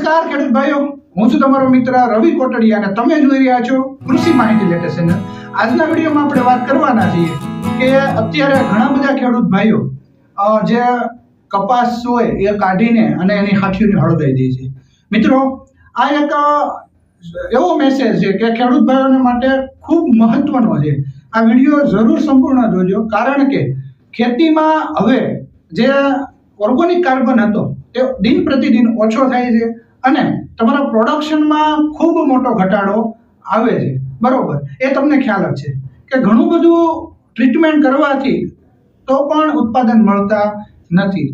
નમસ્કાર, ખેડૂત ભાઈઓ. હું છું તમારો મિત્ર રવિ કોટડિયા અને તમે જોઈ રહ્યા છો કૃષિ માહિતી લેટેસ્ટ ચેનલ આજના વિડીયોમાં આપણે વાત કરવાના છીએ કે અત્યારે ઘણા બધા ખેડૂત ભાઈઓ જે કપાસ હોય એ કાઢીને અને એની હાથીઓને હળદાઈ દે છે. મિત્રો, આ એક એવો મેસેજ છે કે ખેડૂત ભાઈઓને માટે ખૂબ મહત્વનો છે. આ વીડિયો જરૂર સંપૂર્ણ જોજો, કારણ કે ખેતીમાં હવે જે ઓર્ગોનિક કાર્બન હતો એ દિન પ્રતિદિન ઓછો થાય છે. અને તમારા પ્રોડક્શનમાં ખૂબ મોટો ઘટાડો આવે છે. બરોબર. એ તમને ખ્યાલ જ છે કે ઘણું બધું ટ્રીટમેન્ટ કરવાથી તો પણ ઉત્પાદન મળતા નથી.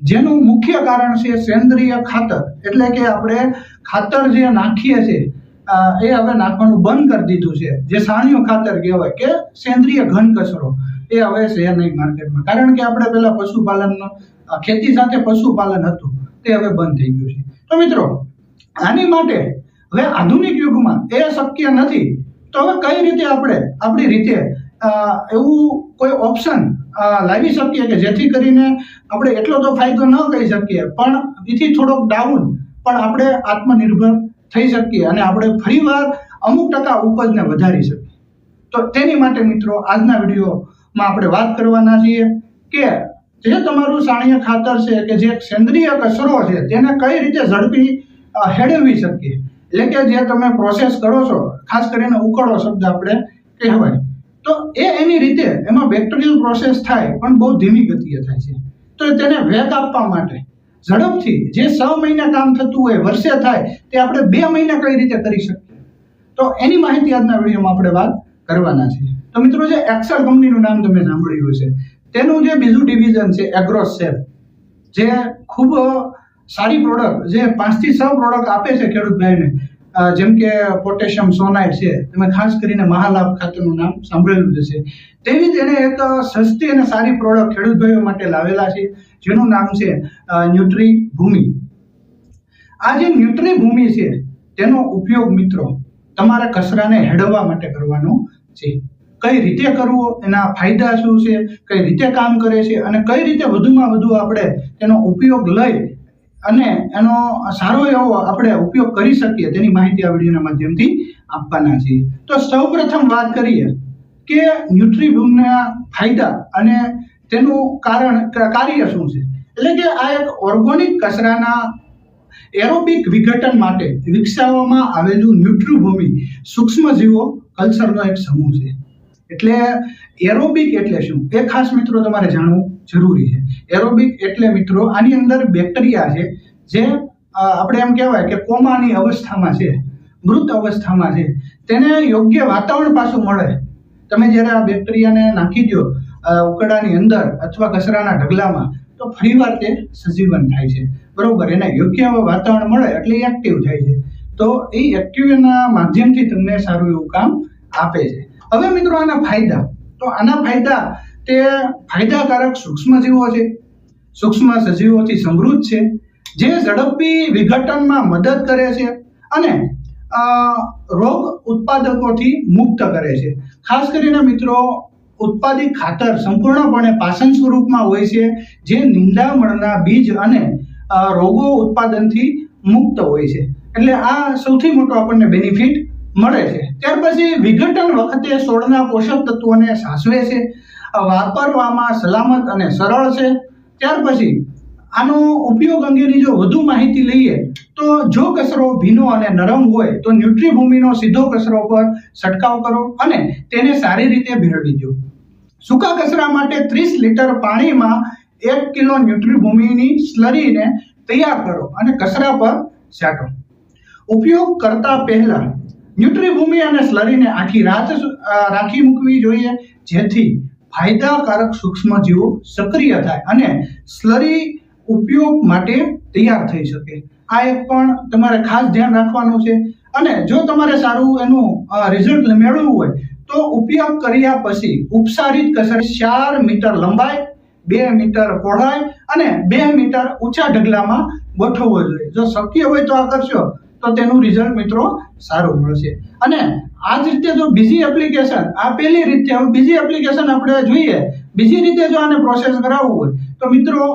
જેનું મુખ્ય કારણ છે સેન્દ્રિય ખાતર. એટલે કે આપણે ખાતર જે નાખીએ છીએ એ હવે નાખવાનું બંધ કરી દીધું છે. જે સાણિયું ખાતર કહેવાય કે સેન્દ્રિય ઘન કચરો. એ હવે છે નહીં માર્કેટમાં. કારણ કે આપણે પેલા પશુપાલનનો, ખેતી સાથે પશુપાલન હતું. તે હવે બંધ થઈ ગયું છે. તો મિત્રો, આની માટે હવે આધુનિક યુગમાં એ શક્ય નથી. તો હવે કઈ રીતે આપણે આપણી રીતે એવું કોઈ ઓપ્શન લાવી શકીએ કે જેથી કરીને આપણે એટલો તો ફાયદો ન કહી શકીએ, પણ એથી થોડોક ડાઉન પણ આપણે આત્મનિર્ભર થઈ શકીએ અને આપણે ફરીવાર અમુક ટકા ઉપજને વધારી શકીએ. તો તેની માટે મિત્રો, આજના વિડીયોમાં આપણે વાત કરવાના છીએ કે જે તમારું સાણીય ખાતર છે કે જે સેન્દ્રિય કચરો છે, તેને કઈ રીતે ઝડપી હેડવી શકીએ? એટલે કે જે તમે પ્રોસેસ કરો છો, ખાસ કરીને ઉકળો શબ્દ આપણે કહેવાય. તો એ એની રીતે એમાં બેક્ટેરિયલ પ્રોસેસ થાય, પણ બહુ ધીમી ગતિએ થાય છે. તો તેને વેગ આપવા માટે ઝડપથી જે છ મહિના કામ થતું હોય, વર્ષે થાય, તે આપણે બે મહિના કઈ રીતે કરી શકીએ? તો એની માહિતી આજના વિડીયોમાં આપણે વાત કરવાના છીએ. તો મિત્રો જે એક્સેલ કંપનીનું નામ તમે સાંભળ્યું છે તેનું જે બીજું ડિવિઝન છે એગ્રોસેલ જે ખૂબ સારી પ્રોડક્ટ જે પાંચથી છ પ્રોડક્ટ આપે છે ખેડૂત ભાઈને જેમ કે પોટેશિયમ સોનાઇટ છે, તમે ખાસ કરીને મહાલાભ ખાતરનું નામ સાંભળેલું જ છે તેવી જ એને એક સસ્તી અને સારી પ્રોડક્ટ ખેડૂત ભાઈઓ માટે લાવેલા છે, જેનું નામ છે ન્યુટ્રી ભૂમિ આ જે ન્યુટ્રી ભૂમિ છે, તેનો ઉપયોગ મિત્રો તમારા કચરાને હેડવવા માટે કરવાનો છે. કઈ રીતે કરવો, એના ફાયદા શું છે, કઈ રીતે કામ કરે છે અને કઈ રીતે વધુમાં વધુ આપણે તેનો ઉપયોગ લઈ અને એનો સારો એવો આપણે ઉપયોગ કરી શકીએ તેની માહિતી આ વિડીયોના માધ્યમથી આપવાના છીએ. તો સૌપ્રથમ વાત કરીએ કે ન્યુટ્રીબ્યુમના ફાયદા અને તેનું કારણ, કાર્ય શું છે? એટલે કે આ એક ઓર્ગોનિક કચરાના એરોબિક વિઘટન માટે વિકસાવવામાં આવેલું ન્યુટ્રુભૂમિ સૂક્ષ્મજીવો, કલ્ચરનો એક સમૂહ છે. એટલે એરોબિક એટલે શું? એ ખાસ મિત્રો તમારે જાણવું જરૂરી છે. એરોબિક એટલે મિત્રો આની અંદર બેક્ટેરિયા છે, જે આપણે એમ કહેવાય કે કોમાની અવસ્થામાં છે, મૃત અવસ્થામાં છે. તેને યોગ્ય વાતાવરણ પાછું મળે. તમે જ્યારે આ બેક્ટેરિયાને નાખી દો ઉકડાની અંદર અથવા કચરાના ઢગલામાં, તો ફરીવાર તે સજીવન થાય છે. બરોબર, એને યોગ્ય વાતાવરણ મળે એટલે એક્ટિવ થાય છે. તો એ એક્ટિવના માધ્યમથી તમને સારું એવું કામ આપે છે. હવે મિત્રો આના ફાયદા. તો આના ફાયદા તે ફાયદાકારક સૂક્ષ્મજીવો છે. સૂક્ષ્મ સજીવોથી સમૃદ્ધ છે. જે ઝડપી વિઘટનમાં મદદ કરે છે અને રોગ ઉત્પાદકોથી મુક્ત કરે છે. ખાસ કરીને મિત્રો, ઉત્પાદિત ખાતર સંપૂર્ણપણે પાચન સ્વરૂપમાં હોય છે, જે નિંદામણના બીજ અને રોગો ઉત્પાદનથી મુક્ત હોય છે. એટલે આ સૌથી મોટો આપણને બેનિફિટ મળે છે. ત્યાર પછી વિઘટન વખતે છોડના પોષક તત્વોને સાસવે છે. વાપરવામાં સલામત અને સરળ છે. ત્યાર પછી આનો ઉપયોગ અંગેની જો વધુ માહિતી લઈએ, તો જો કચરો ભીનો અને નરમ હોય, તો ન્યુટ્રીભૂમિનો સીધો કચરો પર છંટકાવ કરો અને તેને સારી રીતે ભેળવી દો. સૂકા કચરા માટે ત્રીસ લીટર પાણીમાં એક કિલો ન્યુટ્રીભૂમિની સ્લરીને તૈયાર કરો અને કચરા પર છાંટો. ઉપયોગ કરતા પહેલા ન્યુટ્રીભૂમિ અને સ્લરીને આખી રાત રાખી મૂકવી જોઈએ, જેથી ફાયદાકારક સૂક્ષ્મજીવો સક્રિય થાય અને સ્લરી ઉપયોગ માટે તૈયાર થઈ શકે. આ એક પણ તમારે ખાસ ધ્યાન રાખવાનું છે. અને જો તમારે સારું એનું રિઝલ્ટ મેળવવું હોય, તો ઉપયોગ કર્યા પછી ઉપસારિત કસર ચાર મીટર લંબાઈ, બે મીટર પહોળાઈ અને બે મીટર ઊંચા ઢગલામાં ગોઠવવો જોઈએ. જો શક્ય હોય તો આ કરશો. તો તેનું રિઝલ્ટ મિત્રો સારું મળશે. અને આ જ રીતે જો બીજી એપ્લિકેશન આ પહેલી રીતે, હવે બીજી એપ્લિકેશન આપણે જોઈએ. બીજી રીતે જો આને પ્રોસેસ કરાવવું હોય, તો મિત્રો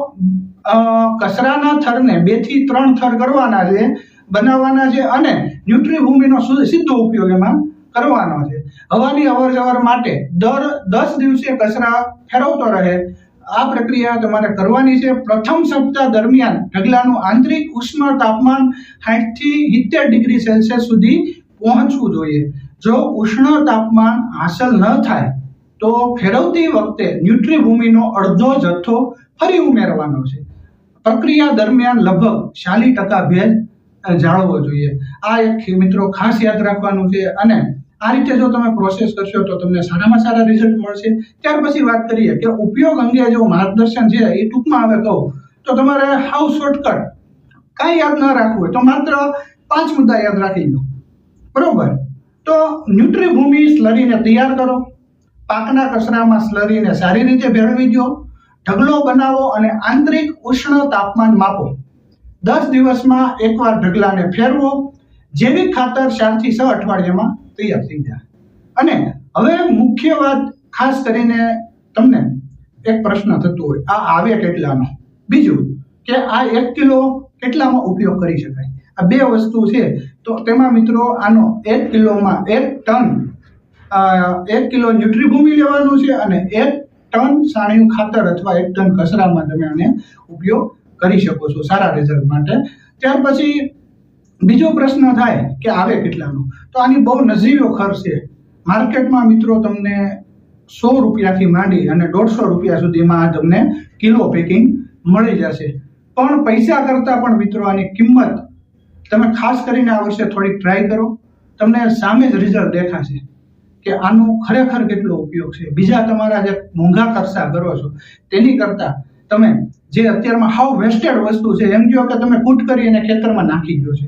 કચરાના થરને બેથી ત્રણ થર કરવાના છે, બનાવવાના છે અને ન્યુટ્રીભૂમિનો સીધો ઉપયોગ એમાં કરવાનો છે. હવાની અવર જવર માટે દર દસ દિવસે કચરા ફેરવતો રહે આ પ્રક્રિયા તમારે કરવાની છે. પ્રથમ સપ્તાહ દરમિયાન ઢગલાનું આંતરિક ઉષ્ણ તાપમાન 60 થી સિત્તેર ડિગ્રી સેલ્સિયસ સુધી પહોંચવું જોઈએ. જો ઉષ્ણ તાપમાન હાંસલ ન થાય, તો ફેરવતી વખતે ન્યુટ્રીભૂમિનો અડધો જથ્થો ફરી ઉમેરવાનો છે. પ્રક્રિયા દરમિયાન લગભગ ચાલીસ ટકા ભેજ જાળવવો જોઈએ. આ એક મિત્રો ખાસ યાદ રાખવાનું છે અને આ રીતે જો તમે પ્રોસેસ કરશો તો તમને સારામાં સારા રિઝલ્ટ મળશે. ત્યાર પછી વાત કરીએ કે ઉપયોગ અંગે જો માર્ગદર્શન છે, એ ટૂંકમાં હવે કહું. તો તમારે હાઉ શોર્ટકટ કાંઈ યાદ ન રાખવું હોય તો માત્ર પાંચ મુદ્દા યાદ રાખી લો. બરોબર? તો ન્યુટ્રીભૂમિ સ્લરીને તૈયાર કરો. પાકના કચરામાં સ્લરીને સારી રીતે ભેળવી દો. ઢગલો બનાવો અને આંતરિક ઉષ્ણ તાપમાન માપો. દસ દિવસમાં એકવાર ઢગલાને ફેરવો. જૈવિક ખાતર ચારથી છ અઠવાડિયામાં તૈયાર થઈ જાય અને હવે મુખ્ય વાત ખાસ કરીને તમને એક પ્રશ્ન થતો હોય. આ આવે કેટલાનો બીજું કે આ એક કિલો કેટલામાં ઉપયોગ કરી શકાય? આ બે વસ્તુ છે. તો તેમાં મિત્રો આનો એક કિલોમાં એક ટન એક કિલો ન્યુટ્રીભૂમિ લેવાનું છે અને એક ટન સાણિયું ખાતર અથવા એક ટન કચરામાં તમે આને ઉપયોગ કરી શકો છો સારા રિઝલ્ટ માટે. ત્યાર પછી બીજો પ્રશ્ન થાય કે આવે કેટલાનો? તો આની બહુ નજીવો ખર્ચ છે. માર્કેટમાં મિત્રો તમને સો રૂપિયાથી માંડી અને દોઢસો રૂપિયા સુધીમાં તમને કિલો પેકિંગ મળી જશે. પણ પૈસા કરતાં પણ મિત્રો આની કિંમત તમે ખાસ કરીને આ વર્ષે થોડીક ટ્રાય કરો. તમને સામે જ રિઝલ્ટ દેખાશે કે આનો ખરેખર કેટલો ઉપયોગ છે. બીજા તમારા જે મોંઘા ખર્ચા કરો છો, તેની કરતાં તમે જે અત્યારમાં હાવ વેસ્ટેડ વસ્તુ છે, એમ કહો કે તમે કૂટ કરી અને ખેતરમાં નાખી ગયો છે.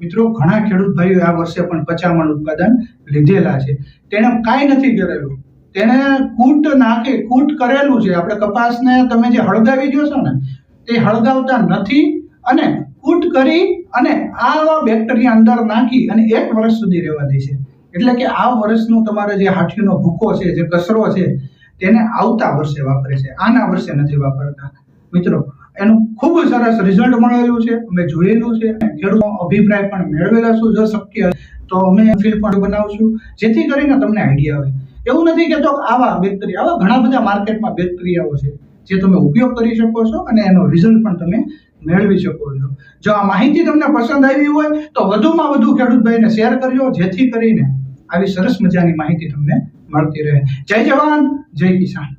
મિત્રો, ઘણા ખેડૂત ભાઈઓ આ વર્ષે પણ પચામણ ઉત્પાદન લીધેલા છે. તેણે કાંઈ નથી કરેલું. તેણે કૂટ નાખી, કૂટ કરેલું છે. આપણે કપાસને તમે જે હળગાવી જોશો ને, તે હળગાવતા નથી અને કૂટ કરી અને આવા બેક્ટેરિયા અંદર નાખી અને એક વર્ષ સુધી રહેવા દે છે. એટલે કે આ વર્ષનું તમારે જે હાથીનો ભૂકો છે, જે કચરો છે, તેને આવતા વર્ષે વાપરે છે. આના વર્ષે નથી વાપરતા. મિત્રો એનું ખૂબ સરસ રિઝલ્ટ મળેલું છે. અમે જોયેલું છે. ખેડૂતો અભિપ્રાય પણ મેળવેલા છું જો શક્ય તો અમે ફીલ પણ બનાવશું. જેથી કરીને તમને આઈડિયા આવે. એવું નથી કે તો આવા બેક્ટેરિયા આવા ઘણા બધા માર્કેટમાં બેક્ટેરિયાઓ છે જે તમે ઉપયોગ કરી શકો છો અને એનો રિઝલ્ટ પણ તમે મેળવી શકો છો. જો આ માહિતી તમને પસંદ આવી હોય તો વધુમાં વધુ ખેડૂતભાઈને શેર કરજો, જેથી કરીને આવી સરસ મજાની માહિતી તમને મળતી રહે. જય જવાન, જય કિસાન.